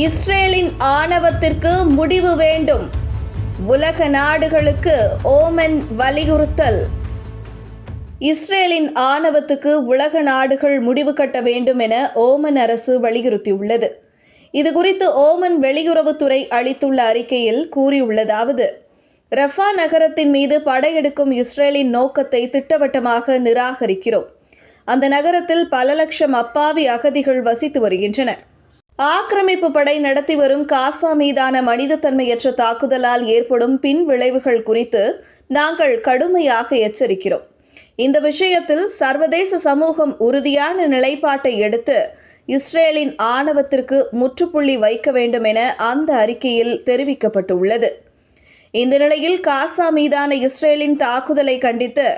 இஸ்ரேலின் ஆணவத்திற்கு முடிவு வேண்டும். உலக நாடுகளுக்கு ஓமன் வலியுறுத்தல். இஸ்ரேலின் ஆணவத்துக்கு உலக நாடுகள் முடிவு கட்ட வேண்டும் என ஓமன் அரசு வலியுறுத்தியுள்ளது. இதுகுறித்து ஓமன் வெளியுறவுத்துறை அளித்துள்ள அறிக்கையில் கூறியுள்ளதாவது ரஃபா நகரத்தின் மீது படையெடுக்கும் இஸ்ரேலின் நோக்கத்தை திட்டவட்டமாக நிராகரிக்கிறோம். அந்த நகரத்தில் பல லட்சம் அப்பாவி அகதிகள் வசித்து வருகின்றனர். ஆக்கிரமிப்பு படை நடத்தி வரும் காசா மீதான மனிதத்தன்மையற்ற தாக்குதலால் ஏற்படும் பின் விளைவுகள் குறித்து நாங்கள் கடுமையாக எச்சரிக்கிறோம். இந்த விஷயத்தில் சர்வதேச சமூகம் உறுதியான நிலைப்பாட்டை எடுத்து இஸ்ரேலின் ஆணவத்திற்கு முற்றுப்புள்ளி வைக்க வேண்டும் என அந்த அறிக்கையில் தெரிவிக்கப்பட்டுள்ளது. இந்த நிலையில் காசா மீதான இஸ்ரேலின் தாக்குதலை கண்டித்து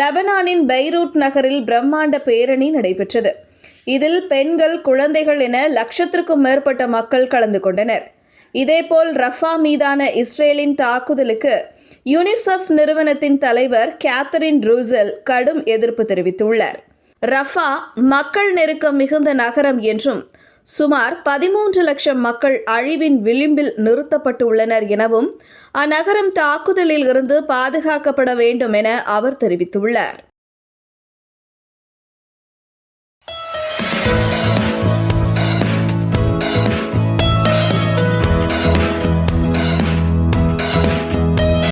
லெபனானின் பெய்ரூட் நகரில் பிரம்மாண்ட பேரணி நடைபெற்றது. இதில் பெண்கள் குழந்தைகள் என லட்சத்திற்கும் மேற்பட்ட மக்கள் கலந்து கொண்டனர். இதேபோல் ரஃபா மீதான இஸ்ரேலின் தாக்குதலுக்கு யூனிசெஃப் நிறுவனத்தின் தலைவர் கேத்தரின் ரூசல் கடும் எதிர்ப்பு தெரிவித்துள்ளார். ரஃபா மக்கள் நெருக்கம் மிகுந்த நகரம் என்றும் சுமார் பதிமூன்று லட்சம் மக்கள் அழிவின் விளிம்பில் நிறுத்தப்பட்டுள்ளனர் எனவும் அந்நகரம் தாக்குதலில் இருந்து பாதுகாக்கப்பட வேண்டும் என அவர் தெரிவித்துள்ளார்.